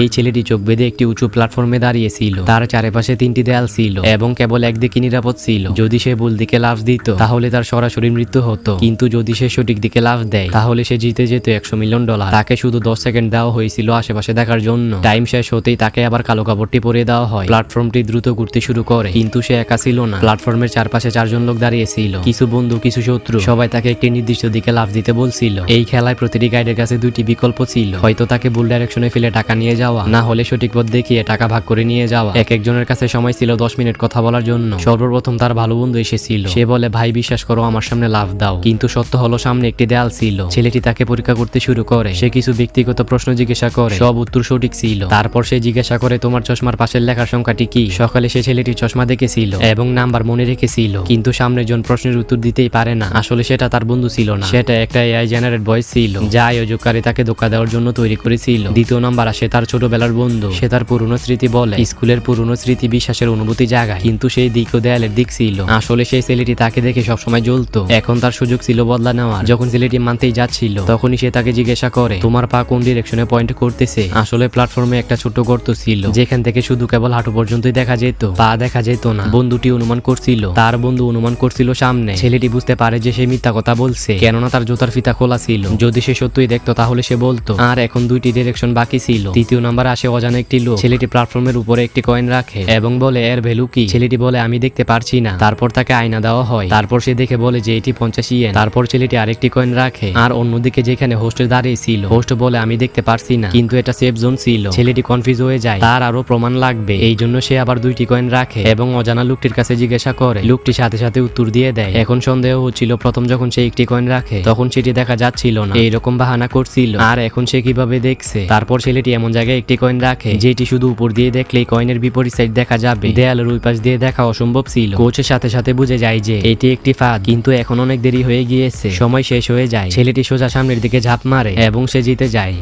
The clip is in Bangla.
এই ছেলেটি চোখ বেঁধে একটি উঁচু প্ল্যাটফর্মে দাঁড়িয়েছিল তার চারপাশে তিনটি দেয়াল ছিল এবং কেবল একদিকে নিরাপদ ছিল। যদি সে ভুল দিকে লাফ দিত, তাহলে তার সরাসরি মৃত্যু হতো। কিন্তু যদি সে সঠিক দিকে লাফ দেয়, তাহলে সে জিতে যেত একশো মিলিয়ন ডলার। তাকে শুধু দশ সেকেন্ড দেওয়া হয়েছিল আশেপাশে দেখার জন্য। টাইম শেষ হতেই তাকে আবার কালো কাপড়টি পরে দেওয়া হয়। প্ল্যাটফর্মটি দ্রুত ঘুরতে শুরু করে, কিন্তু সে একা ছিল না। প্ল্যাটফর্মের চারপাশে চারজন লোক দাঁড়িয়েছিল কিছু বন্ধু, কিছু শত্রু সবাই তাকে একটি নির্দিষ্ট দিকে লাফ দিতে বলছিল। এই খেলায় প্রতিটি গাইডের কাছে দুইটি বিকল্প ছিল। হয়তো তাকে ভুল ডাইরেকশনে ফেলে টাকা নিয়ে যাওয়া। না হলে সঠিক পথ দেখিয়ে টাকা ভাগ করে নিয়ে যাওয়া। এক একজনের কাছে সময় ছিল দশ মিনিট কথা বলার জন্য। সর্বপ্রথম তার ভালো বন্ধু এসেছিল সে বলে ভাই বিশ্বাস করো আমার সামনে লাভ দাও। কিন্তু সত্য হলো সামনে একটি দেয়াল ছিল। ছেলেটি তাকে পরীক্ষা করতে শুরু করে। সে কিছু ব্যক্তিগত প্রশ্ন জিজ্ঞাসা করে। সব উত্তর সঠিক ছিল। তারপর সে জিজ্ঞাসা করে তোমার চশমার পাশের লেখার সংখ্যাটি কি? সকালে সে ছেলেটি চশমা দেখেছিল এবং নাম্বার মনে রেখেছিল। কিন্তু সামনের জন প্রশ্নের উত্তর দিতেই পারে না। আসলে সেটা তার বন্ধু ছিল না। সেটা একটা এআই জেনারেট ভয়েস ছিল। যা আয়োজককারী তাকে ধোকা দেওয়ার জন্য তৈরি করেছিল। দ্বিতীয় নাম্বার আসে তার ছোটবেলার বন্ধু। সে তার পুরনো স্মৃতি বলে, স্কুলের পুরনো স্মৃতি বিশ্বাসের অনুভূতি জাগায়। কিন্তু সেই দিক ও দেয়ালের দিক ছিল। আসলে সেই ছেলেটি তাকে দেখে সবসময় জ্বলতো। এখন তার সুযোগ ছিল বদলা নেওয়ার। যখন ছেলেটি মানতেই যাচ্ছিল, তখনই সে তাকে জিজ্ঞাসা করে, তোমার পা কোন ডিরেকশনে পয়েন্ট করতেছে? আসলে প্ল্যাটফর্মে একটা ছোট গর্ত ছিল, যেখান থেকে শুধু কেবল হাঁটু পর্যন্তই দেখা যেত। পা দেখা যেত না। বন্ধুটি অনুমান করছিল, তার বন্ধু অনুমান করছিল সামনে। ছেলেটি বুঝতে পারে যে সে মিথ্যা কথা বলছে। কেননা তার জুতার ফিতা খোলা ছিল। যদি সে সত্যই দেখতো, তাহলে সে বলতো, আর এখন দুইটি ডিরেকশন বাকি ছিল। তৃতীয় নাম্বার আসে অজানা একটি লোক। ছেলেটি প্ল্যাটফর্মের উপরে একটি কয়েন রাখে এবং বলে, এর ভ্যালু কি? ছেলেটি বলে, আমি দেখতে পারছি না। তারপর তাকে আয়না দেওয়া হয়। তারপর সে দেখে বলে যে, এটি পঞ্চাশ ইয়েন তারপর ছেলেটি আরেকটি কয়েন রাখে। আর অন্যদিকে যেখানে হোস্টে দাঁড়িয়ে ছিল, হোস্ট বলে, আমি দেখতে পারছি না। কিন্তু এটা সেফ জোন ছিল। ছেলেটি কনফিউজ হয়ে যায়। তার আরও প্রমাণ লাগবে। এই জন্য সে আবার দুইটি কয়েন রাখে এবং অজানা লোকটির কাছে জিজ্ঞাসা করে। লোকটি সাথে সাথে উত্তর দিয়ে দেয়, এখন সন্দেহ হচ্ছিল প্রথম যখন সে একটি কয়েন রাখে, তখন সেটি দেখা যাচ্ছিল না। এইরকম বাহানা করছিল। আর এখন সে কীভাবে দেখছে? তারপর ছেলেটি এমন জায়গায় একটি কয়েন রাখে। যেটি শুধু উপর দিয়ে দেখলেই কয়েনের বিপরীত সাইড দেখা যাবে। দেয়ালের ওই পাশ দিয়ে দেখা অসম্ভব ছিল। কোচের সাথে সাথে বুঝে যায় যে, এটি একটি ফাঁদ, কিন্তু এখন অনেক দেরি হয়ে গিয়েছে। সময় শেষ হয়ে যায়। ছেলেটি সোজা সামনের দিকে ঝাঁপ মারে এবং সে জিতে যায়।